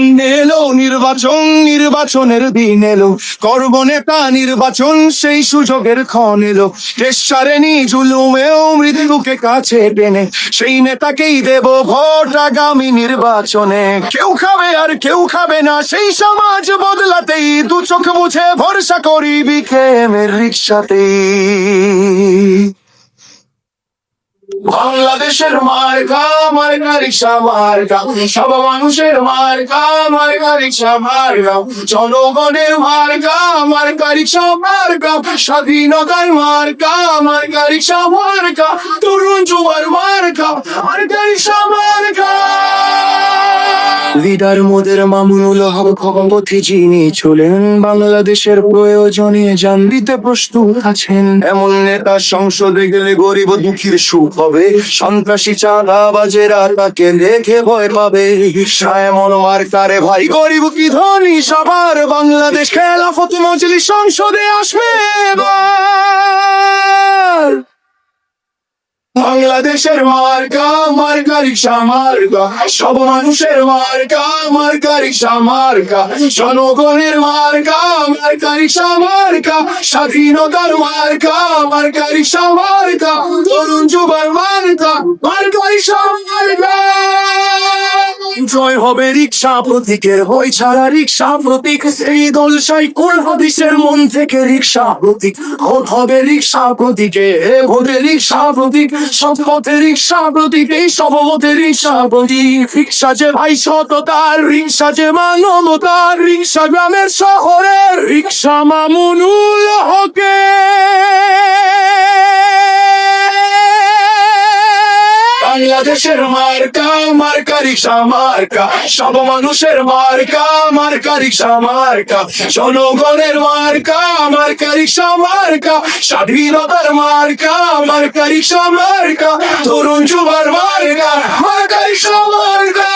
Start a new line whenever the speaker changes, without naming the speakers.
সামনে এলো নির্বাচন নির্বাচনের দিন এলো। করব নেতা নির্বাচন, সেই সুযোগের ক্ষণ এলো। সারেনি জুলুমেও মৃত্যুকে কাছে টেনে। সেই নেতাকেই দেব ভোট আগামী নির্বাচনে। কেউ খাবে আর কেউ খাবে না, সেই সমাজ বদলাতেই দু চোখ মুছে ভরসা করি বিকেমের রিক্সাতেই। বাংলাদেশের মার্কা মার্কা রিক্সা, মার্কা। সব মানুষের মার্কা মার্কা রিক্সা, মার্কা। জনগণের মার্কা মার্কা রিক্সা, মার্কা। স্বাধীনতার মার্কা মার্কা রিক্সা, মার্কা। তরুণ যুবার মার্কা মার্কা রিক্সা, মার্কা। লিডার মোদের মামুনুল হক ভগবতী যিনি চলেন বাংলাদেশের প্রয়োজনে জান দিতে প্রস্তুত আছেন। এমন নেতা সংসদে গেলে গরিব দুঃখীর সুখ হবে, সন্ত্রাসী চাঁদাবাজেরা তাকে দেখে ভয় পাবে। এমন আর কারে ভাই, গরিব কি ধনী? সবার বাংলাদেশ খেলাফত মজলি সংসদে আসবে। এবার বাংলাদেশের মার্কা মার্কা রিক্সা মার্কা। সব মানুষের মার্কা মার্কা রিক্সা মার্কা। জনগণের মার্কা মার্কা রিক্সা মার্কা। স্বাধীনতার মার্কা মার্কা রিক্সা মার্কা। তরুণ যুবার মার্কা মার্কা রিক্সা মার্কা। জয় হবে রিক্সা প্রতীকের বই ছাড়া রিক্সা প্রতীক। এই দল সাইকুল হাদিসের মন থেকে রিক্সা প্রতীক। ভোট হবে রিক্সা প্রতীকে, এ ভোটে রিক্সা প্রতীক। সব পথে রিক্সা প্রতীক, এই সব পথে রিক্সা প্রতীক। রিক্সা যে ভাই সততার রিক্সা যে মানবতার রিক্সা গ্রামের শহরের রিক্সা মামুনুল হকে বাংলাদেশের মার্কা মার্কা রিক্সা, মার্কা। সব মানুষের মার্কা মার্কা রিক্সা, মার্কা। জনগণের মার্কা মার্কা রিক্সা, মার্কা। স্বাধীনতার মার্কা মার্কা রিক্সা, মার্কা। তরুণ যুবার মার্কা মার্কা রিক্সা, মার্কা।